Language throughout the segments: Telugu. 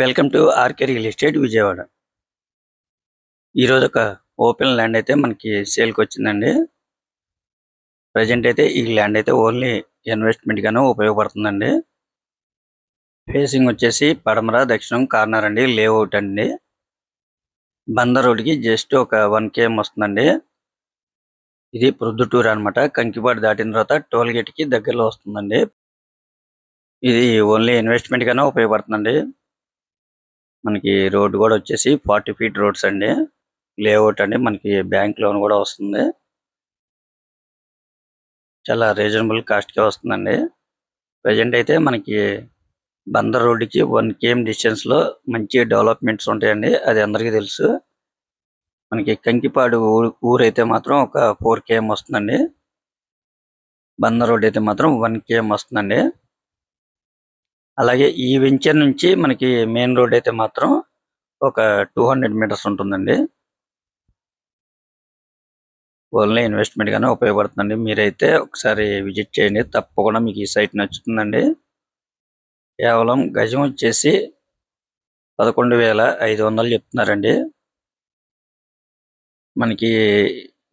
Welcome to RK real estate Vijayawada. ఈరోజు ఒక ఓపెన్ ల్యాండ్ అయితే మనకి సేల్కి వచ్చిందండి. ప్రజెంట్ అయితే ఈ ల్యాండ్ అయితే ఓన్లీ ఇన్వెస్ట్మెంట్గానే ఉపయోగపడుతుందండి. ఫేసింగ్ వచ్చేసి పడమర దక్షిణం కార్నర్ అండి లేఅవుట్ అండి. బందర్ రోడ్కి జస్ట్ ఒక వన్ కేఎం వస్తుందండి. ఇది ప్రొద్దుటూరు అన్నమాట. కంకిపాడు దాటిన తర్వాత టోల్ గేట్కి దగ్గరలో వస్తుందండి. ఇది ఓన్లీ ఇన్వెస్ట్మెంట్గానే ఉపయోగపడుతుందండి. మనకి రోడ్ కూడా వచ్చేసి ఫార్టీ ఫీట్ రోడ్స్ అండి. లేఅవుట్ అండి. మనకి బ్యాంక్ లోన్ కూడా వస్తుంది. చాలా రీజనబుల్ కాస్ట్కే వస్తుందండి. ప్రజెంట్ అయితే మనకి బందర్ రోడ్డుకి వన్ కేఎం డిస్టెన్స్లో మంచి డెవలప్మెంట్స్ ఉంటాయండి. అది అందరికీ తెలుసు. మనకి కంకిపాడు ఊరు ఊరైతే మాత్రం ఒక ఫోర్ కేఎం వస్తుందండి. బందర్ రోడ్ అయితే మాత్రం వన్ కేఎం వస్తుందండి. అలాగే ఈ వెంచర్ నుంచి మనకి మెయిన్ రోడ్ అయితే మాత్రం ఒక టూ హండ్రెడ్ మీటర్స్ ఉంటుందండి. ఓన్లీ ఇన్వెస్ట్మెంట్ గానే ఉపయోగపడుతుందండి. మీరైతే ఒకసారి విజిట్ చేయండి. తప్పకుండా మీకు ఈ సైట్ నచ్చుతుందండి. కేవలం గజం వచ్చేసి పదకొండు వేల ఐదు వందలు చెప్తున్నారండి. మనకి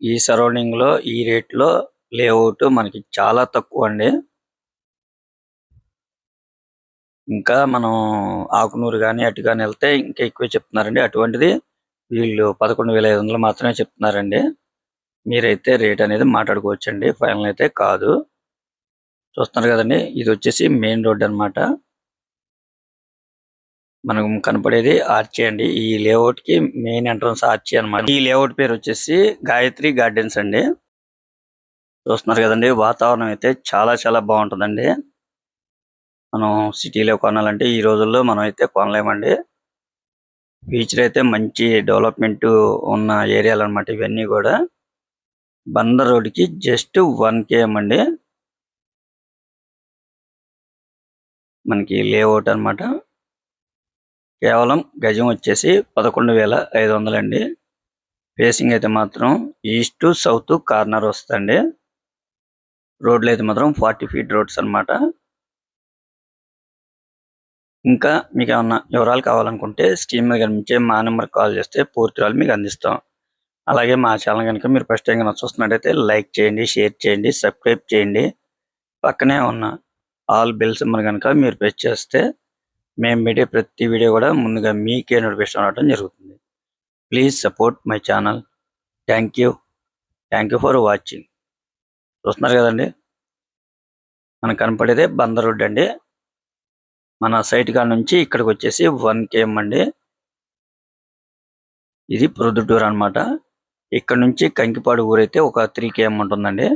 ఈ సరౌండింగ్లో ఈ రేట్లో లేఅవుట్ మనకి చాలా తక్కువ అండి ఇంకా మనం ఆకునూరు కానీ అటు కానీ వెళ్తే ఇంకా ఎక్కువ చెప్తున్నారండి. అటువంటిది వీళ్ళు పదకొండు వేల ఐదు వందలు మాత్రమే చెప్తున్నారండి. మీరైతే రేట్ అనేది మాట్లాడుకోవచ్చండి. ఫైనల్ అయితే కాదు. చూస్తున్నారు కదండి ఇది వచ్చేసి మెయిన్ రోడ్ అన్నమాట. మనకు కనపడేది ఆర్చి అండి. ఈ లేఅవుట్కి మెయిన్ ఎంట్రన్స్ ఆర్చి అన్నమాట. ఈ లేఅవుట్ పేరు వచ్చేసి గాయత్రి గార్డెన్స్ అండి. చూస్తున్నారు కదండి వాతావరణం అయితే చాలా చాలా బాగుంటుందండి. మనం సిటీలో కొనాలంటే ఈ రోజుల్లో మనం అయితే కొనలేమండి. ఫ్యూచర్ అయితే మంచి డెవలప్మెంట్ ఉన్న ఏరియాలు అన్నమాట ఇవన్నీ కూడా. బందర్ రోడ్కి జస్ట్ వన్ కేఎం అండి మనకి లేఅవుట్ అన్నమాట. కేవలం గజం వచ్చేసి పదకొండు వేల ఐదు వందలు అండి. ఫేసింగ్ అయితే మాత్రం ఈస్ట్ సౌత్ కార్నర్ వస్తుంది రోడ్లు అయితే మాత్రం ఫార్టీ ఫీట్ రోడ్స్ అన్నమాట. ఇంకా మీకు ఏమన్నా వివరాలు కావాలనుకుంటే స్కీమ్ మీద కనిపించే మా నెంబర్కి కాల్ చేస్తే పూర్తి వివరాలు మీకు అందిస్తాం. అలాగే మా ఛానల్ కనుక మీరు ఫస్ట్ టైం కనుక చూస్తున్నట్టయితే లైక్ చేయండి షేర్ చేయండి సబ్స్క్రైబ్ చేయండి. పక్కనే ఉన్న ఆల్ బెల్ సింబల్ కనుక మీరు ప్రెస్ చేస్తే మేము పెట్టే ప్రతి వీడియో కూడా ముందుగా మీకే నోటిఫికేషన్ రావడం జరుగుతుంది. Please support my channel. Thank you. Thank you for watching. చూస్తున్నారు కదండి? మనకు కనపడేదే బందర్ రోడ్ అండి. మన సైట్ కాడ నుంచి ఇక్కడికి వచ్చేసి వన్ కేఎం అండి. ఇది ప్రొద్దుటూరు అన్నమాట. ఇక్కడ నుంచి కంకిపాడు ఊరైతే ఒక త్రీ కేఎం ఉంటుందండి.